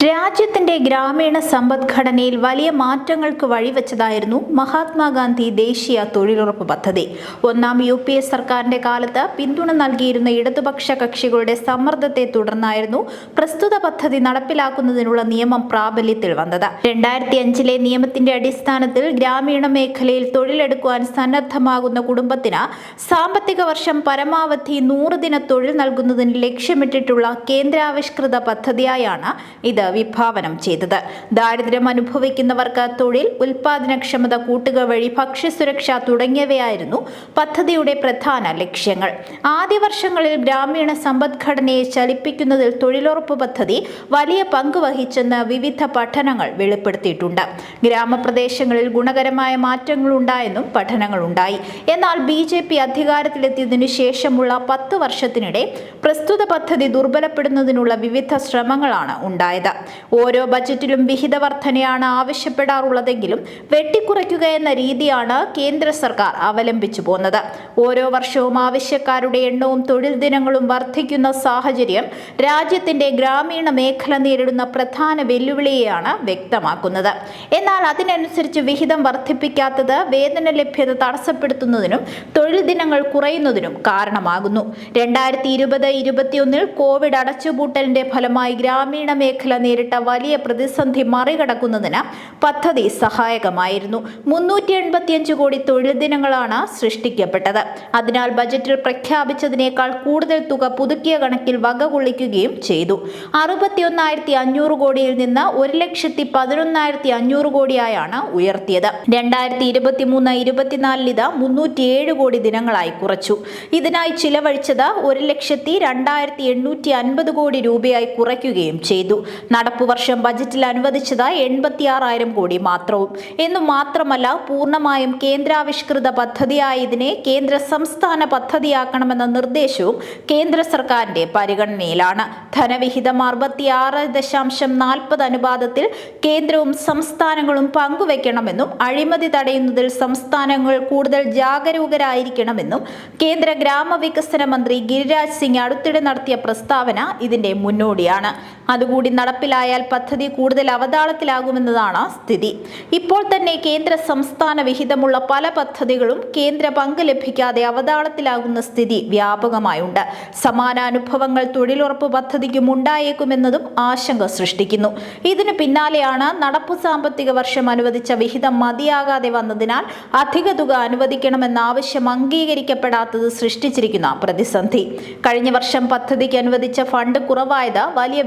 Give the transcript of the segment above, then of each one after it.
രാജ്യത്തിന്റെ ഗ്രാമീണ സമ്പദ്ഘടനയിൽ വലിയ മാറ്റങ്ങൾക്ക് വഴിവെച്ചതായിരുന്നു മഹാത്മാഗാന്ധി ദേശീയ തൊഴിലുറപ്പ് പദ്ധതി. ഒന്നാം യു പി എ സർക്കാരിന്റെ കാലത്ത് പിന്തുണ നൽകിയിരുന്ന ഇടതുപക്ഷ കക്ഷികളുടെ സമ്മർദ്ദത്തെ തുടർന്നായിരുന്നു പ്രസ്തുത പദ്ധതി നടപ്പിലാക്കുന്നതിനുള്ള നിയമം പ്രാബല്യത്തിൽ വന്നത്. രണ്ടായിരത്തി അഞ്ചിലെ നിയമത്തിന്റെ അടിസ്ഥാനത്തിൽ ഗ്രാമീണ മേഖലയിൽ തൊഴിലെടുക്കുവാൻ സന്നദ്ധമാകുന്ന കുടുംബത്തിന് സാമ്പത്തിക വർഷം പരമാവധി നൂറ് ദിന തൊഴിൽ നൽകുന്നതിന് ലക്ഷ്യമിട്ടിട്ടുള്ള കേന്ദ്രാവിഷ്കൃത പദ്ധതിയായാണ് ഇത്. വിഭാവനം ചെയ്തത്. ദാരിദ്ര്യം അനുഭവിക്കുന്നവർക്ക് തൊഴിൽ ഉൽപാദനക്ഷമത കൂട്ടുക വഴി ഭക്ഷ്യസുരക്ഷ തുടങ്ങിയവയായിരുന്നു പദ്ധതിയുടെ പ്രധാന ലക്ഷ്യങ്ങൾ. ആദ്യ വർഷങ്ങളിൽ ഗ്രാമീണ സമ്പദ്ഘടനയെ ചലിപ്പിക്കുന്നതിൽ തൊഴിലുറപ്പ് പദ്ധതി വലിയ പങ്ക് വഹിച്ചെന്ന് വിവിധ പഠനങ്ങൾ വെളിപ്പെടുത്തിയിട്ടുണ്ട്. ഗ്രാമപ്രദേശങ്ങളിൽ ഗുണകരമായ മാറ്റങ്ങൾ ഉണ്ടായെന്നും പഠനങ്ങളുണ്ടായി എന്നാൽ ബി ജെ പി അധികാരത്തിലെത്തിയതിനു ശേഷമുള്ള പത്ത് വർഷത്തിനിടെ പ്രസ്തുത പദ്ധതി ദുർബലപ്പെടുന്നതിനുള്ള വിവിധ ശ്രമങ്ങളാണ് ഉണ്ടായത്. ഓരോ ബജറ്റിലും വിഹിത വർധനയാണ് ആവശ്യപ്പെടാറുള്ളതെങ്കിലും വെട്ടിക്കുറയ്ക്കുക എന്ന രീതിയാണ് കേന്ദ്ര സർക്കാർ അവലംബിച്ചു പോകുന്നത് ഓരോ വർഷവും ആവശ്യക്കാരുടെ എണ്ണവും തൊഴിൽ ദിനങ്ങളും വർദ്ധിക്കുന്ന സാഹചര്യം രാജ്യത്തിന്റെ ഗ്രാമീണ മേഖല നേരിടുന്ന പ്രധാന വെല്ലുവിളിയെയാണ് വ്യക്തമാക്കുന്നത്. എന്നാൽ അതിനനുസരിച്ച് വിഹിതം വർദ്ധിപ്പിക്കാത്തത് വേതന ലഭ്യത തടസ്സപ്പെടുത്തുന്നതിനും തൊഴിൽ ദിനങ്ങൾ കുറയുന്നതിനും കാരണമാകുന്നു. രണ്ടായിരത്തി ഇരുപത് ഇരുപത്തിയൊന്നിൽ കോവിഡ് അടച്ചുപൂട്ടലിന്റെ ഫലമായി ഗ്രാമീണ മേഖല നേരിട്ട വലിയ പ്രതിസന്ധി മറികടക്കുന്നതിന് പദ്ധതി സഹായകമായിരുന്നു. മുന്നൂറ്റി എൺപത്തിയഞ്ച് കോടി തൊഴിൽ ദിനങ്ങളാണ് സൃഷ്ടിക്കപ്പെട്ടത്. അതിനാൽ ബജറ്റിൽ പ്രഖ്യാപിച്ചതിനേക്കാൾ കൂടുതൽ തുക പുതുക്കിയ കണക്കിൽ വകകൊള്ളിക്കുകയും ചെയ്തു. അറുപത്തിയൊന്നായിരത്തി അഞ്ഞൂറ് കോടിയിൽ നിന്ന് ഒരു ലക്ഷത്തി പതിനൊന്നായിരത്തി അഞ്ഞൂറ് കോടിയായാണ് ഉയർത്തിയത്. രണ്ടായിരത്തി ഇരുപത്തി മൂന്ന് ഇരുപത്തിനാലിൽ ഇത് മുന്നൂറ്റിയേഴ് കോടി ദിനങ്ങളായി കുറച്ചു. ഇതിനായി ചിലവഴിച്ചത് ഒരു ലക്ഷത്തി രണ്ടായിരത്തി എണ്ണൂറ്റി അൻപത് കോടി രൂപയായി കുറയ്ക്കുകയും ചെയ്തു. നടപ്പു വർഷം ബജറ്റിൽ അനുവദിച്ചത് എൺപത്തിയാറായിരം കോടി മാത്രവും. എന്നു മാത്രമല്ല പൂർണമായും കേന്ദ്രാവിഷ്കൃത പദ്ധതിയായ ഇതിനെ കേന്ദ്ര സംസ്ഥാന പദ്ധതിയാക്കണമെന്ന നിർദ്ദേശവും കേന്ദ്ര സർക്കാരിന്റെ പരിഗണനയിലാണ്. ധനവിഹിതം അറുപത്തിയാറ് ദശാംശം നാൽപ്പത് അനുപാതത്തിൽ കേന്ദ്രവും സംസ്ഥാനങ്ങളും പങ്കുവെക്കണമെന്നും അഴിമതി തടയുന്നതിൽ സംസ്ഥാനങ്ങൾ കൂടുതൽ ജാഗരൂകരായിരിക്കണമെന്നും കേന്ദ്ര ഗ്രാമവികസന മന്ത്രി ഗിരിരാജ് സിംഗ് അടുത്തിടെ നടത്തിയ പ്രസ്താവന ഇതിന്റെ മുന്നോടിയാണ്. അതുകൂടി നടപ്പിലായാൽ പദ്ധതി കൂടുതൽ അവതാളത്തിലാകുമെന്നതാണ് സ്ഥിതി. ഇപ്പോൾ തന്നെ കേന്ദ്ര സംസ്ഥാന വിഹിതമുള്ള പല പദ്ധതികളും കേന്ദ്ര പങ്ക് ലഭിക്കാതെ അവതാളത്തിലാകുന്ന സ്ഥിതി വ്യാപകമായുണ്ട്. സമാനാനുഭവങ്ങൾ തൊഴിലുറപ്പ് പദ്ധതിക്കും ഉണ്ടായേക്കുമെന്നതും ആശങ്ക സൃഷ്ടിക്കുന്നു. ഇതിനു പിന്നാലെയാണ് നടപ്പു സാമ്പത്തിക വർഷം അനുവദിച്ച വിഹിതം മതിയാകാതെ വന്നതിനാൽ അധിക തുക അനുവദിക്കണമെന്ന ആവശ്യം അംഗീകരിക്കപ്പെടാത്തത് സൃഷ്ടിച്ചിരിക്കുന്ന പ്രതിസന്ധി. കഴിഞ്ഞ വർഷം പദ്ധതിക്ക് അനുവദിച്ച ഫണ്ട് കുറവായത് വലിയ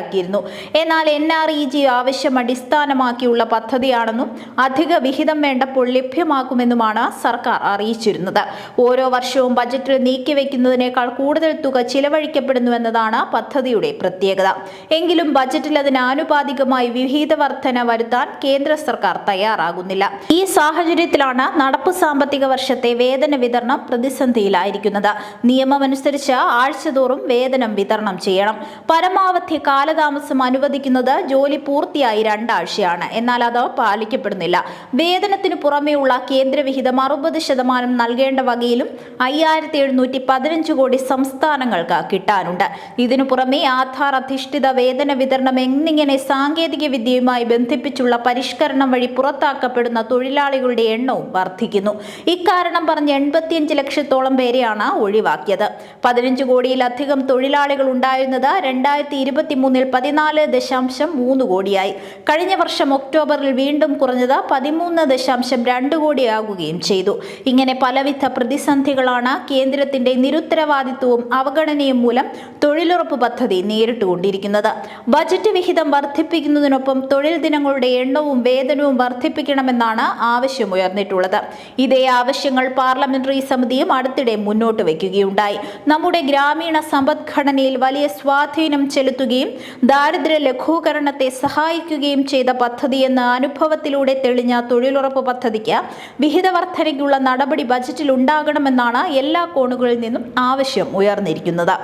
വിമർശനങ്ങൾക്കിടയാക്കിയിരുന്നു എന്നാൽ എൻ ആർ ഇ ജി ആവശ്യം അടിസ്ഥാനമാക്കിയുള്ള പദ്ധതിയാണെന്നും അധിക വിഹിതം വേണ്ടപ്പോൾ ലഭ്യമാക്കുമെന്നുമാണ് സർക്കാർ അറിയിച്ചിരുന്നത്. ഓരോ വർഷവും ബജറ്റിൽ നീക്കിവെക്കുന്നതിനേക്കാൾ കൂടുതൽ തുക ചിലവഴിക്കപ്പെടുന്നുവെന്നതാണ് പദ്ധതിയുടെ പ്രത്യേകത. എങ്കിലും ബജറ്റിൽ അതിന് ആനുപാതികമായി വിഹിത വർധന വരുത്താൻ കേന്ദ്ര സർക്കാർ തയ്യാറാകുന്നില്ല. ഈ സാഹചര്യത്തിലാണ് നടപ്പ് സാമ്പത്തിക വർഷത്തെ വേതന വിതരണം പ്രതിസന്ധിയിലായിരിക്കുന്നത്. നിയമമനുസരിച്ച് ആഴ്ചതോറും വേതനം വിതരണം ചെയ്യണം. പരമാവധി കാലതാമസം അനുവദിക്കുന്നത് ജോലി പൂർത്തിയായി രണ്ടാഴ്ചയാണ്. എന്നാൽ അത് പാലിക്കപ്പെടുന്നില്ല. വേതനത്തിന് പുറമെയുള്ള കേന്ദ്രവിഹിതം അറുപത് ശതമാനം നൽകേണ്ട വകയിലും അയ്യായിരത്തി എഴുന്നൂറ്റി പതിനഞ്ച് കോടി സംസ്ഥാനങ്ങൾക്ക് കിട്ടാനുണ്ട്. ഇതിനു പുറമെ ആധാർ അധിഷ്ഠിത വേതന വിതരണം എന്നിങ്ങനെ സാങ്കേതിക വിദ്യയുമായി ബന്ധിപ്പിച്ചുള്ള പരിഷ്കരണം വഴി പുറത്താക്കപ്പെടുന്ന തൊഴിലാളികളുടെ എണ്ണവും വർദ്ധിക്കുന്നു. ഇക്കാരണം പറഞ്ഞ് എൺപത്തിയഞ്ച് ലക്ഷത്തോളം പേരെയാണ് ഒഴിവാക്കിയത്. പതിനഞ്ച് കോടിയിലധികം തൊഴിലാളികൾ ഉണ്ടായിരുന്നത് രണ്ടായിരത്തി ഇരുപത്തി മൂന്നിൽ പതിനാല് ദശാംശം മൂന്ന് കോടിയായി. കഴിഞ്ഞ വർഷം ഒക്ടോബറിൽ വീണ്ടും കുറഞ്ഞത് പതിമൂന്ന് ദശാംശം രണ്ട് കോടിയാകുകയും ചെയ്തു. ഇങ്ങനെ പലവിധ പ്രതിസന്ധികളാണ് കേന്ദ്രത്തിന്റെ നിരുത്തരവാദിത്വവും അവഗണനയും മൂലം തൊഴിലുറപ്പ് പദ്ധതി നേരിട്ടുകൊണ്ടിരിക്കുന്നത്. ബജറ്റ് വിഹിതം വർദ്ധിപ്പിക്കുന്നതിനൊപ്പം തൊഴിൽ ദിനങ്ങളുടെ എണ്ണവും വേതനവും വർദ്ധിപ്പിക്കണമെന്നാണ് ആവശ്യമുയർന്നിട്ടുള്ളത്. ഇതേ ആവശ്യങ്ങൾ പാർലമെന്ററി സമിതിയും അടുത്തിടെ മുന്നോട്ട് വയ്ക്കുകയുണ്ടായി. നമ്മുടെ ഗ്രാമീണ സമ്പദ്ഘടനയിൽ വലിയ സ്വാധീനം ചെലുത്തുകയും ദാരിദ്ര്യ ലഘൂകരണത്തെ സഹായിക്കുകയും ചെയ്ത പദ്ധതിയെന്ന് അനുഭവത്തിലൂടെ തെളിഞ്ഞ തൊഴിലുറപ്പ് പദ്ധതിക്ക് വിഹിതവർദ്ധനയ്ക്കുള്ള നടപടി ബജറ്റിൽ ഉണ്ടാകണമെന്നാണ് എല്ലാ കോണുകളിൽ നിന്നും ആവശ്യം ഉയർന്നിരിക്കുന്നത്.